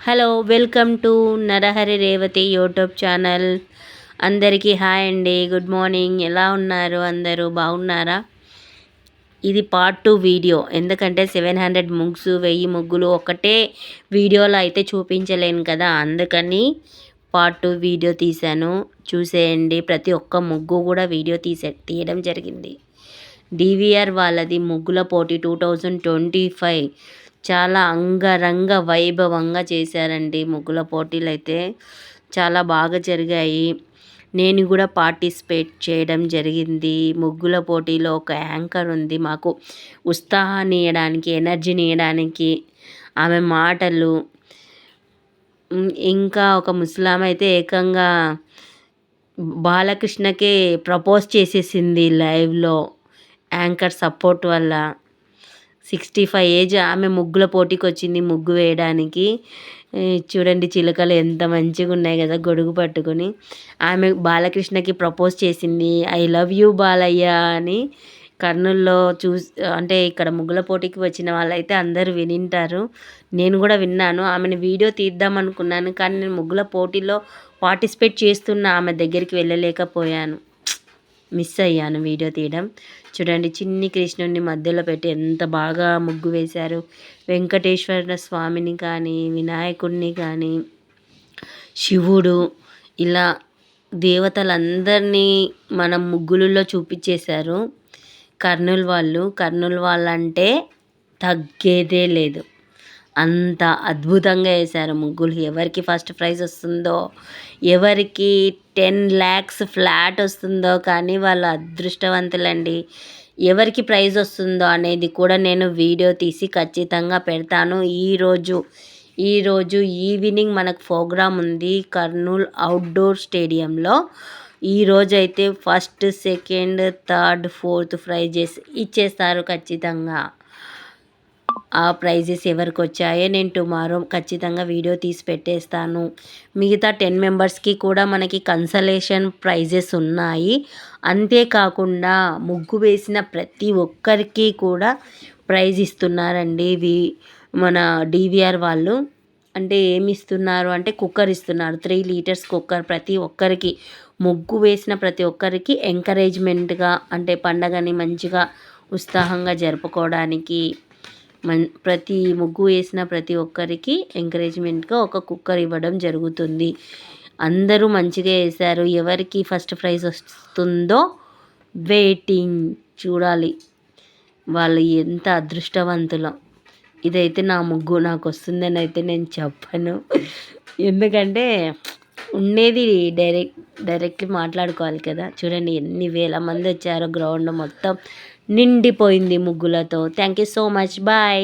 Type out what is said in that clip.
Hello welcome to Narahari Revathi YouTube channel. అందరికీ hi అండి. Good morning. ఎలా ఉన్నారు అందరూ? బాగున్నారా? ఇది పార్ట్ టూ వీడియో ఎందుకంటే సెవెన్ హండ్రెడ్ ముగ్స్ వెయ్యి ముగ్గులు ఒకటే వీడియోలో అయితే చూపించలేను కదా. అందుకని పార్ట్ టూ వీడియో తీశాను. చూసేయండి. ప్రతి ఒక్క ముగ్గు కూడా వీడియో తీసే తీయడం జరిగింది. డివిఆర్ వాళ్ళది ముగ్గుల పోటీ టూ థౌజండ్ ట్వంటీ ఫైవ్ చాలా అంగరంగ వైభవంగా చేశారండి. ముగ్గుల పోటీలు అయితే చాలా బాగా జరిగాయి. నేను కూడా పార్టిసిపేట్ చేయడం జరిగింది. ముగ్గుల పోటీలో ఒక యాంకర్ ఉంది. మాకు ఉత్సాహాన్ని ఇవ్వడానికి ఎనర్జీని ఇవ్వడానికి ఆమె మాటలు. ఇంకా ఒక ముస్లాం అయితే ఏకంగా బాలకృష్ణకే ప్రపోజ్ చేసేసింది లైవ్లో యాంకర్ సపోర్ట్ వల్ల. సిక్స్టీ ఫైవ్ ఏజ్ ఆమె ముగ్గుల పోటీకి వచ్చింది ముగ్గు వేయడానికి. చూడండి చిలుకలు ఎంత మంచిగా ఉన్నాయి కదా గొడుగు పట్టుకొని. ఆమె బాలకృష్ణకి ప్రపోజ్ చేసింది ఐ లవ్ యూ బాలయ్య అని కర్నూల్లో చూస్ అంటే ఇక్కడ ముగ్గుల పోటీకి వచ్చిన వాళ్ళైతే అందరూ వినింటారు. నేను కూడా విన్నాను ఆమెను వీడియో తీద్దాం అనుకున్నాను కానీ నేను ముగ్గుల పోటీలో పార్టిసిపేట్ చేస్తున్న ఆమె దగ్గరికి వెళ్ళలేకపోయాను. మిస్ అయ్యాను వీడియో తీయడం. చూడండి చిన్ని కృష్ణుడిని మధ్యలో పెట్టి ఎంత బాగా ముగ్గు వేశారు. వెంకటేశ్వర స్వామిని కానీ వినాయకుడిని కానీ శివుడు ఇలా దేవతలందరినీ మనం ముగ్గులలో చూపించేశారు. కర్నూలు వాళ్ళు. కర్నూలు వాళ్ళంటే తగ్గేదే లేదు. అంత అద్భుతంగా వేశారు ముగ్గులు. ఎవరికి ఫస్ట్ ప్రైజ్ వస్తుందో ఎవరికి టెన్ ల్యాక్స్ ఫ్లాట్ వస్తుందో కానీ వాళ్ళు అదృష్టవంతులండి. ఎవరికి ప్రైజ్ వస్తుందో అనేది కూడా నేను వీడియో తీసి ఖచ్చితంగా పెడతాను. ఈరోజు ఈరోజు ఈవినింగ్ మనకు ప్రోగ్రామ్ ఉంది కర్నూలు అవుట్డోర్ స్టేడియంలో. ఈరోజు అయితే first second third fourth prizes ఇచ్చేస్తారు ఖచ్చితంగా. ఆ ప్రైజెస్ ఎవరికి వచ్చాయో నేను టుమారో ఖచ్చితంగా వీడియో తీసి పెట్టేస్తాను. మిగతా టెన్ మెంబర్స్కి కూడా మనకి కన్సలేషన్ ప్రైజెస్ ఉన్నాయి. అంతేకాకుండా ముగ్గు వేసిన ప్రతి ఒక్కరికి కూడా ప్రైజ్ ఇస్తున్నారండి వి మన డివిఆర్ వాళ్ళు. అంటే ఏమి ఇస్తున్నారు అంటే కుక్కర్ ఇస్తున్నారు. త్రీ లీటర్స్ కుక్కర్ ప్రతి ఒక్కరికి. ముగ్గు వేసిన ప్రతి ఒక్కరికి ఎంకరేజ్మెంట్గా అంటే పండగని మంచిగా ఉత్సాహంగా జరుపుకోవడానికి మన్ ప్రతి ముగ్గు వేసిన ప్రతి ఒక్కరికి ఎంకరేజ్మెంట్గా ఒక కుక్కర్ ఇవ్వడం జరుగుతుంది. అందరూ మంచిగా వేశారు. ఎవరికి ఫస్ట్ ప్రైజ్ వస్తుందో వెయిటింగ్ చూడాలి. వాళ్ళు ఎంత అదృష్టవంతులో. ఇదైతే నా ముగ్గు నాకు వస్తుందని అయితే నేను చెప్పను. ఎందుకంటే ఉండేది డైరెక్ట్ డైరెక్ట్లీ మాట్లాడుకోవాలి కదా. చూడండి ఎన్ని వేల మంది వచ్చారో గ్రౌండ్ మొత్తం. నిండిపోయింది ముగ్గులతో. Thank you so much bye